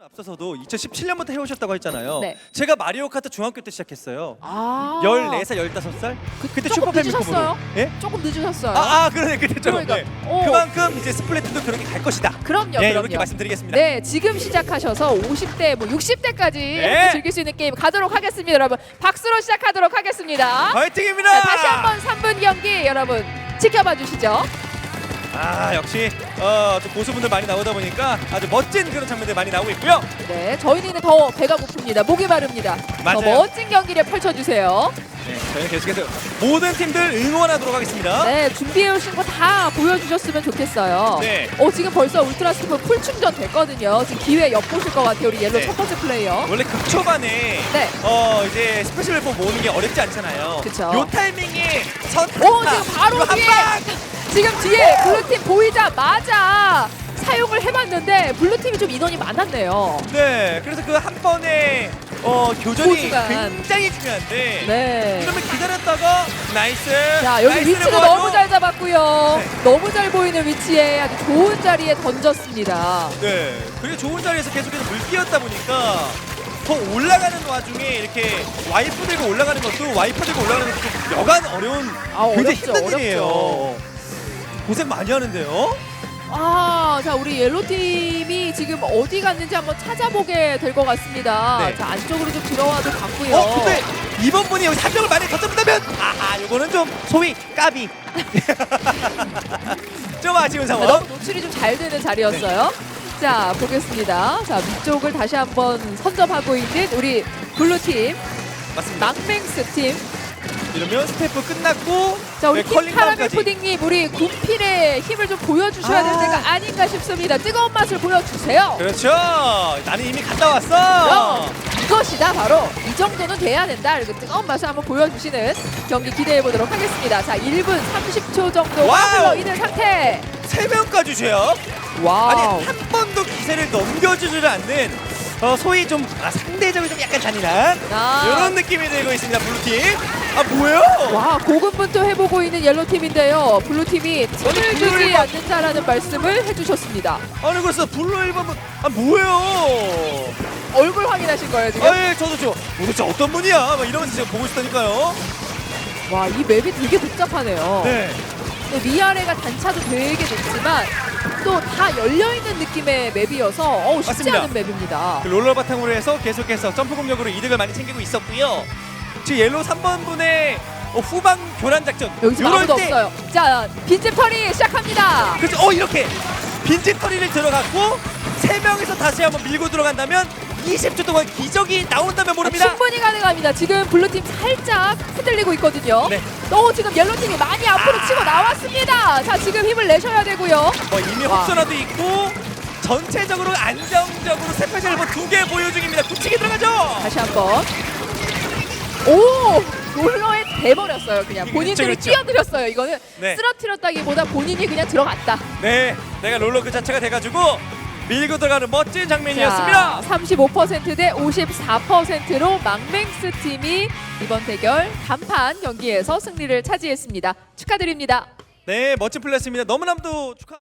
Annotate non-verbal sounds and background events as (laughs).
앞서서도 2017년부터 해오셨다고 했잖아요. 네. 제가 마리오 카트 중학교 때 시작했어요. 아 14살, 15살? 그, 그때 조금 슈퍼 늦으셨어요? 패미컴으로. 예? 조금 늦으셨어요. 아, 아 그러네 그때처럼. 그러니까. 네. 오. 그만큼 이제 스플래툰도 그렇게 갈 것이다. 그럼요, 네, 그럼요. 이렇게 말씀드리겠습니다. 네, 지금 시작하셔서 50대, 뭐 60대까지 네. 즐길 수 있는 게임 가도록 하겠습니다, 여러분. 박수로 시작하도록 하겠습니다. 화이팅입니다. 자, 다시 한번 3분 경기 여러분 지켜봐 주시죠. 아 역시 어, 또 고수분들 많이 나오다 보니까 아주 멋진 그런 장면들 많이 나오고 있고요. 네, 저희는 더 배가 고픕니다. 목이 마릅니다. 더 맞아요. 멋진 경기를 펼쳐주세요. 네, 저희는 계속해서 모든 팀들 응원하도록 하겠습니다. 네, 준비해 오신 거 다 보여주셨으면 좋겠어요. 네. 어, 지금 벌써 울트라 스프 풀 충전 됐거든요. 지금 기회 엿보실 것 같아요, 우리 옐로 네. 첫 번째 플레이어. 원래 극초반에 네. 어 이제 스페셜 웨폰 모으는 게 어렵지 않잖아요. 그쵸. 요 타이밍에 첫 오, 한타, 지금 바로 요 뒤에 한방! 지금 뒤에 블루팀 보이자마자 사용을 해봤는데 블루팀이 좀 인원이 많았네요. 네, 그래서 그 한 번의 어 교전이 포즈가. 굉장히 중요한데 네. 그러면 기다렸다가 나이스. 자 여기 나이스를 위치도 모아줘. 너무 잘 잡았고요. 네. 너무 잘 보이는 위치에 아주 좋은 자리에 던졌습니다. 네, 그리고 좋은 자리에서 계속해서 물 뛰었다 보니까 더 올라가는 와중에 이렇게 와이프 들고 올라가는 것도 와이프 들고 올라가는 것도 좀 여간 어려운 아, 굉장히 어렵죠, 힘든 일이에요. 고생 많이 하는데요. 아, 자 우리 옐로 팀이 지금 어디 갔는지 한번 찾아보게 될 것 같습니다. 네. 자 안쪽으로 좀 들어와도 갔고요. 어, 근데 이번 분이 여기 한 명을 많이 더 잡는다면 아하, 요거는 좀 소위 까비. (laughs) 좀 아쉬운 자, 상황. 너무 노출이 좀 잘 되는 자리였어요. 자 보겠습니다. 자 위쪽을 다시 한번 선점하고 있는 우리 블루 팀, 맞습니다. 망맹스 팀. 이러면 스태프 끝났고 자 우리 네, 팀 컬링 카라멜 다운까지. 푸딩님 우리 군필의 힘을 좀 보여주셔야 될 아. 때가 아닌가 싶습니다. 뜨거운 맛을 보여주세요. 그렇죠. 나는 이미 갔다 왔어. 그럼 이것이다 바로 이 정도는 돼야 된다. 이렇게 뜨거운 맛을 한번 보여주시는 경기 기대해 보도록 하겠습니다. 자 1분 30초 정도 와우. 흘러 있는 상태. 세 명까지 죄요. 와우. 아니 한 번도 기세를 넘겨주지를 않는 어, 소위 좀 아, 상대적으로 좀 약간 잔인한 아. 이런 느낌이 들고 있습니다 블루팀. 아 뭐예요? 와 고군분투 해보고 있는 옐로 팀인데요. 블루 팀이 틈을 블루 주지 일번. 않는다라는 말씀을 해주셨습니다. 아니 그래서 블루 1번은 아 뭐예요? 얼굴 확인하신 거예요 지금? 아예 저도 저 도대체 어떤 분이야? 막 이러면서 제가 보고 있다니까요. 와 이 맵이 되게 복잡하네요. 네. 또 위아래가 단차도 되게 높지만 또 다 열려 있는 느낌의 맵이어서 어우 쉽지 맞습니다. 않은 맵입니다. 그 롤러 바탕으로 해서 계속해서 점프 공격으로 이득을 많이 챙기고 있었고요. 지금 옐로 3번 분의 어, 후방 교란 작전. 여기 지금 요럴 아무도 때 없어요. 자 빈집 털이 시작합니다. 그렇죠. 어 이렇게 빈집 털이를 들어갔고 세 명에서 다시 한번 밀고 들어간다면 20초 동안 기적이 나온다면 아, 모릅니다. 충분히 가능합니다. 지금 블루팀 살짝 흔들리고 있거든요. 네. 또 지금 옐로팀이 많이 앞으로 치고 나왔습니다. 자 지금 힘을 내셔야 되고요. 어, 이미 와. 흡선화도 있고 전체적으로 안정적으로 스페셜 뭐두개 보유 중입니다. 굳히기 들어가죠. 다시 한번. 오! 롤러에 대버렸어요. 그냥 그렇죠, 본인들이 그렇죠. 뛰어들었어요. 이거는 네. 쓰러뜨렸다기보다 본인이 그냥 들어갔다. 네, 내가 롤러 그 자체가 돼가지고 밀고 들어가는 멋진 장면이었습니다. 35%대 54%로 망맹스 팀이 이번 대결 단판 경기에서 승리를 차지했습니다. 축하드립니다. 네, 멋진 플레이였습니다. 너무나도 축하.